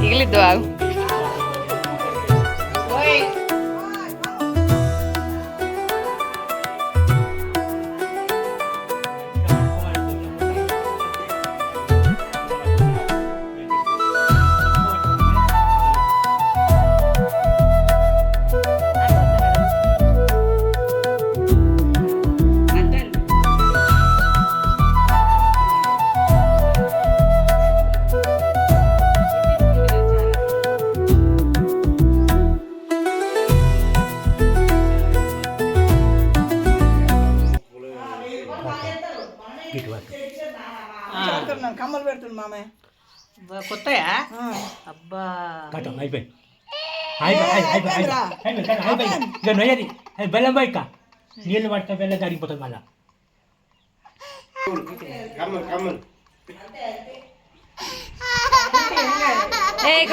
e lhe dou água. పెడుతున్నాను కమ్మలు పెడుతున్నాను మామయ్య కొత్తయా. అబ్బా. కట్టం అయిపోయి నొయ్యది. అది బెల్లం బయట నీళ్ళు పడితే బెల్లం కరిగిపోతుంది మళ్ళా. ఏ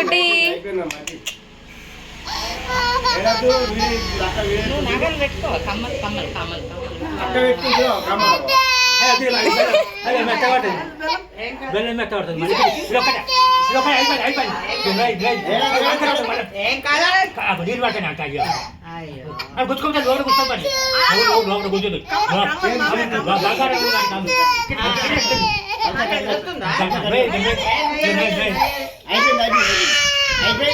నగలు పెట్టుకో. కమ్మలు కమ్మలు కమ్మలు కమ్మలు. అక్క పెట్టుకుంటూ కమ్మలు అదే మెత్త పడుతుంది బెల్లం మెత్త పడుతుంది మళ్ళీ ఇది ఒకటే ఇది ఒకటే అయిపోయింది అయిపోయింది ఇది రైట్, రైట్. ఏం కాదా అప్పుడు నీళ్ళు పడతాను అంట అయ్యో అయ్యో అది గుచ్చుకుంటాను లోపల కూర్చోమని లోపల కూర్చోదు బంగారం వస్తుందా అయిపోయింది అయిపోయింది అయిపోయి అయిపోయింది అయిపోయింది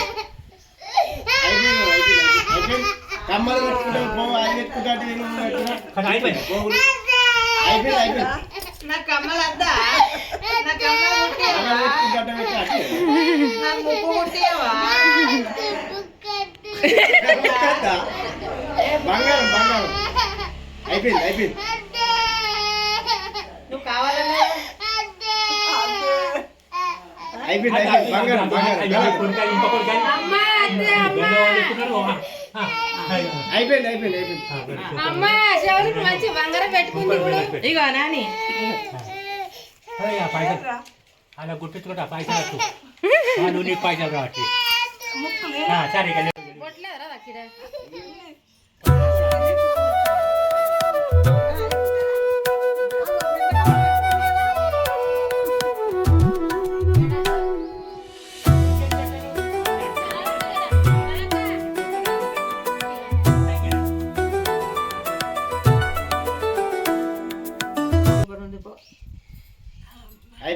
అయిపోయింది కమ్మలు పెట్టుకుంటావు పో అది పెట్టుకుంటా అది పెట్టుకుంటా అయిపోయింది పోగులు అయిపోయింది అయిపోయింది నా కమ్మలు వద్దా బంగారం బంగారం అయిపోయింది అయిపోయింది నువ్వు కావాలన్నా అయిపోయింది. అయిపోయింది బంగారం బంగారం అయిపోయింది అయిపోయింది అయిపోయింది అమ్మా శివుడికి మంచి బంగారం పెట్టుకుంది ఇప్పుడు. ఇగో నాని. అలా గుర్తించుకుంటా పైసలు వచ్చు వాళ్ళు నీకు పైసలు రావట్లేదు సరే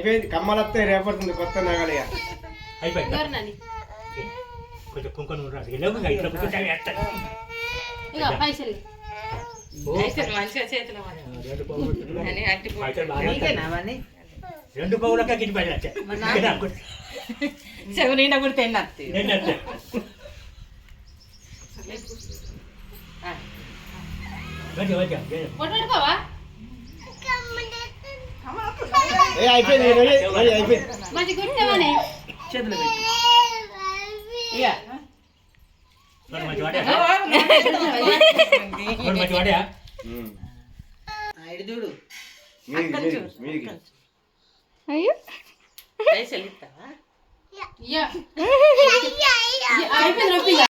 అయిపోయింది. కమ్మలు వస్తాయి రేపడుతుంది కొత్త నగలిగా అయిపోయింది? నాని? కొంచెం కుంకుమ లేవు ఇట్లా పైసలు. మంచిగా చేతిలో. రెండు పౌలకే నాకు? చెవు నిండా కూడా తిన్నత్తి రెండు వచ్చాయి. అయ్యో. పైసలు ఇస్తావా? అయిపోయింది.